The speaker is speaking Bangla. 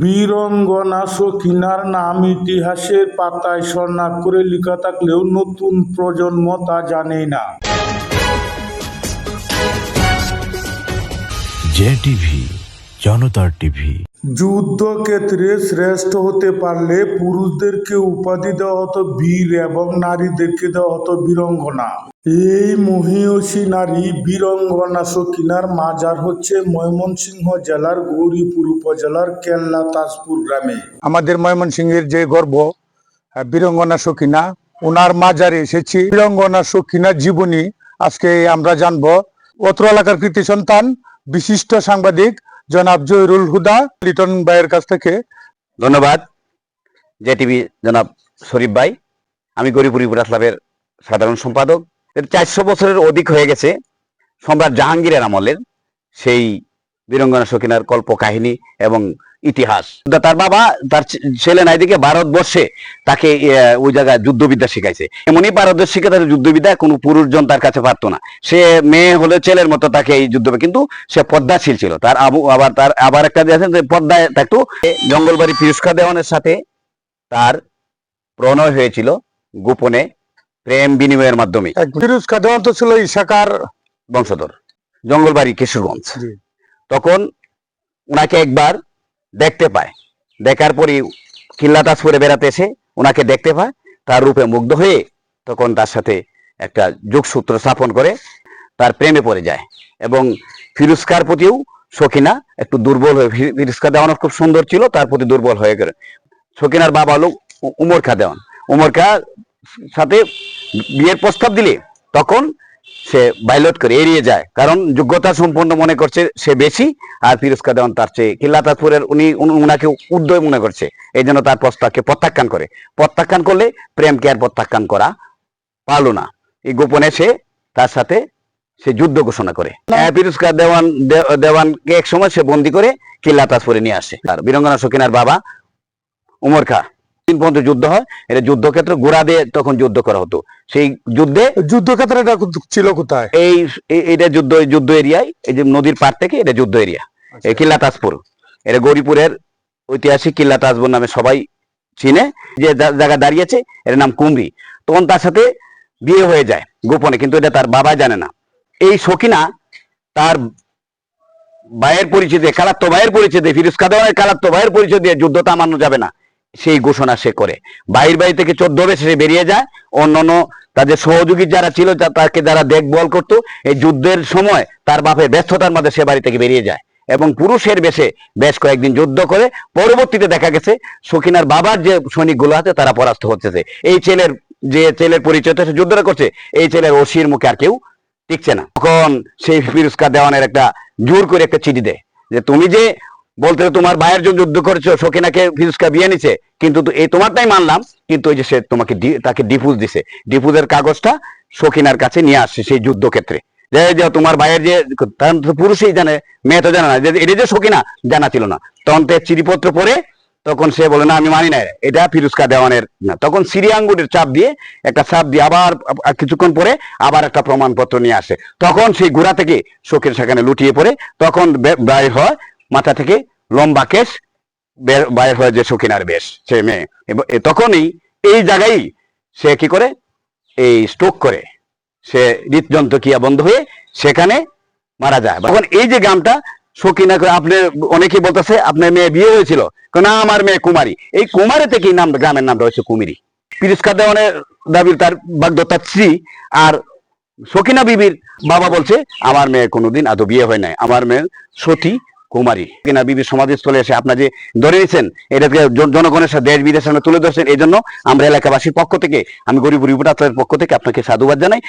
বীরঙ্গনা সখিনার নাম ইতিহাসের পাতায় স্বর্ণাক্ষরে লেখা থাকলেও নতুন প্রজন্ম তা জানে না। জে টিভি জনতার টিভি। যুদ্ধক্ষেত্রে শ্রেষ্ঠ হতে পারলে পুরুষদেরকে উপাধি দেওয়া হতো বীর এবং নারীদেরকে দেওয়া হতো বীরঙ্গনা। এই মহিয়সী নারী বীরঙ্গনা সকিনার মাজার হচ্ছে ময়মনসিংহ জেলার গৌরীপুর উপজেলার কেল্লা তাজপুর গ্রামে। আমাদের ময়মনসিংহের যে গর্ব বীরঙ্গনা সখিনা ওনার মাজারে এসেছি। বীরঙ্গনা সখিনা জীবনী আজকে আমরা জানব। অত্র এলাকার কৃতি সন্তান বিশিষ্ট সাংবাদিক জনাব জহিরুল হুদা, লিটন ভাইয়ের কাছ থেকে। ধন্যবাদ জে টিভি জনাব শরীফ ভাই। আমি গরিপুরি বুড়া ক্লাবের সাধারণ সম্পাদক। চারশো বছরের অধিক হয়ে গেছে। সম্রাট জাহাঙ্গীরের আমলের সেই বীরঙ্গনা শকিনার কল্প কাহিনী এবং ইতিহাস। তার বাবা তার ছেলে নাইদিকে ভারতবর্ষে তাকে ওই জায়গায় যুদ্ধবিদ্যা শিখাইছে। এমনই পারদর্শী তার যুদ্ধবিদ্যা কোনো পুরুষজন তার কাছে পারতো না। সে মেয়ে হলে ছেলের মতো তাকে এই যুদ্ধ কিন্তু সে পদ্মাশীল ছিল। তার আবু আবার তার আবার একটা আছে যে পদ্মায় থাকতো। জঙ্গলবাড়ি ফিরুস্কা দেওয়ানের সাথে তার প্রণয় হয়েছিল গোপনে প্রেম বিনিময়ের মাধ্যমে। এক ফিরোজ খাদেওয়ান তো ছিল ইশাকার বংশধর। জঙ্গলবাড়ি কিশোরগঞ্জ। তখন ওনাকে একবার দেখতে পায়। দেখার পরই কিল্লা তাজপুরে বেড়াতে এসে ওনাকে দেখতে পায়। তার রূপে মুগ্ধ হয়ে তখন তার সাথে একটা যোগসূত্র স্থাপন করে তার প্রেমে পড়ে যায় এবং ফিরুস্কার প্রতিও সখিনা একটু দুর্বল হয়ে ফিরুস্কা দেওয়ান খুব সুন্দর ছিল, তার প্রতি দুর্বল হয়ে গেল। সখিনার বাবা হলো উ- উমর খা দেওয়ান। উমর খা সাথে বিয়ের প্রস্তাব দিলে তখন সে বাইলট করে এড়িয়ে যায়। কারণ যোগ্যতা সম্পন্ন মনে করছে সে বেশি আর ফিরোজকা দেওয়ান তার চেয়ে কিল্লা তাজপুরের উনি উনি- উনাকে উদ্দয় মনে করছে। এই জন্য তার প্রস্তাবকে প্রত্যাখ্যান করে। প্রত্যাখ্যান করলে প্রেমকে আর প্রত্যাখ্যান করা পারল না। এই গোপনে সে তার সাথে সে যুদ্ধ ঘোষণা করে। হ্যাঁ, ফিরোজকা দেওয়ান দেওয়ানকে এক সময় সে বন্দি করে কিল্লা তাজপুরে নিয়ে আসে। আর বীরঙ্গনা সকিনার বাবা উমর খা। দিন পর্যন্ত যুদ্ধ হয় এটা যুদ্ধক্ষেত্র গোড়া দিয়ে তখন যুদ্ধ করা হতো। সেই যুদ্ধে যুদ্ধক্ষেত্রটা ছিল কোথায়? এই এটা যুদ্ধ যুদ্ধ এরিয়ায় এই যে নদীর পার থেকে এটা যুদ্ধ এরিয়া। এই কিল্লা তাজপুর এটা গৌরীপুরের ঐতিহাসিক কিল্লা তাজপুর নামে সবাই চিনে। যে জায়গা দাঁড়িয়েছে এর নাম কুমরি তখন তার সাথে বিয়ে হয়ে যায় গোপনে কিন্তু এটা তার বাবা জানে না। এই সকিনা তার ভাইয়ের পরিচয় দিয়ে কালাত্ত ভাইয়ের পরিচয় দিয়ে ফিরোজ কাদাওয়ানের কালাত্ত ভাইয়ের পরিচয় দিয়ে যুদ্ধ থামানো যাবে না। সেই ঘোষণা সে করে। বাইর বাড়ি থেকে চোদ্দ বেশে সে বেরিয়ে যায়। অন্যান্য তাদের সহযোগী যারা ছিল তাকে যারা দেখভাল করতো। এই যুদ্ধের সময় তার বাপের ব্যস্ততার মধ্যে সে বাড়ি থেকে বেরিয়ে যায় এবং পুরুষের বেশে বেশ কয়েকদিন যুদ্ধ করে। পরবর্তীতে দেখা গেছে, সখিনার বাবার যে সৈনিকগুলো আছে, তারা পরাস্ত হচ্ছে এই ছেলের যে ছেলের পরিচয়টা সে যুদ্ধটা করছে। এই ছেলের ওসির মুখে আর কেউ টিকছে না। তখন সেই ফিরুস্কা দেওয়ানের একটা জোর করে একটা চিঠি দেয় যে, তুমি যে বলতে তোমার ভাইয়ের জন্য যুদ্ধ করেছ, সখিনাকে ফিরুস্কা বিয়ে নিছে। কিন্তু এই তোমারটাই মানলাম, কিন্তু ওই যে সে তোমাকে তাকে ডিফুজ দিছে। ডিফুজের কাগজটা সখিনার কাছে নিয়ে আসছে সেই যুদ্ধক্ষেত্রে। যে তোমার ভাইয়ের যে পুরুষই জানে, মেয়ে তো জানে না। এটা যে সখিনা, জানা ছিল না। তখন তো চিঠিপত্র পড়ে তখন সে বলে, না, আমি মানি না এটা। ফিরুস্কা দেওয়ানের না। তখন সিরিয়া আঙ্গুরের চাপ দিয়ে একটা চাপ দিয়ে আবার কিছুক্ষণ পরে আবার একটা প্রমাণপত্র নিয়ে আসে। তখন সেই গোড়া থেকে শোকের সেখানে লুটিয়ে পড়ে। তখন বে- বাইর হয় মাথা থেকে লম্বা কেশ বাইর হয় যে সখিনার বেশ সে মেয়ে। তখনই এই জায়গায় সে কি করে? এই স্ট্রোক করে। সে হৃদযন্ত্র ক্রিয়া বন্ধ হয়ে সেখানে মারা যায়। তখন এই যে গ্রামটা সকিনা করে আপনি অনেকেই বলতেছে আপনার মেয়ে বিয়ে হয়েছিল। কয়, না আমার মেয়ে কুমারী। এই কুমারী থেকে নাম গ্রামের নামটা হচ্ছে কুমিরি। পিরিস্কা দেওয়ানের দাবির তার বাগদত্তার স্ত্রী আর সকিনা বিবির বাবা বলছে আমার মেয়ে কোনোদিন আদৌ বিয়ে হয় নাই। আমার মেয়ে সতী কুমারী। কিনা বিবির সমাধিস্থলে এসে আপনার যে ধরে নিয়েছেন এটাকে জন- জনগণের সাথে দেশ বিদেশের তুলে ধরছেন এই জন্য আমরা এলাকাবাসীর পক্ষ থেকে, আমি গরিব রিপোর্টারের পক্ষ থেকে আপনাকে সাধুবাদ জানাই।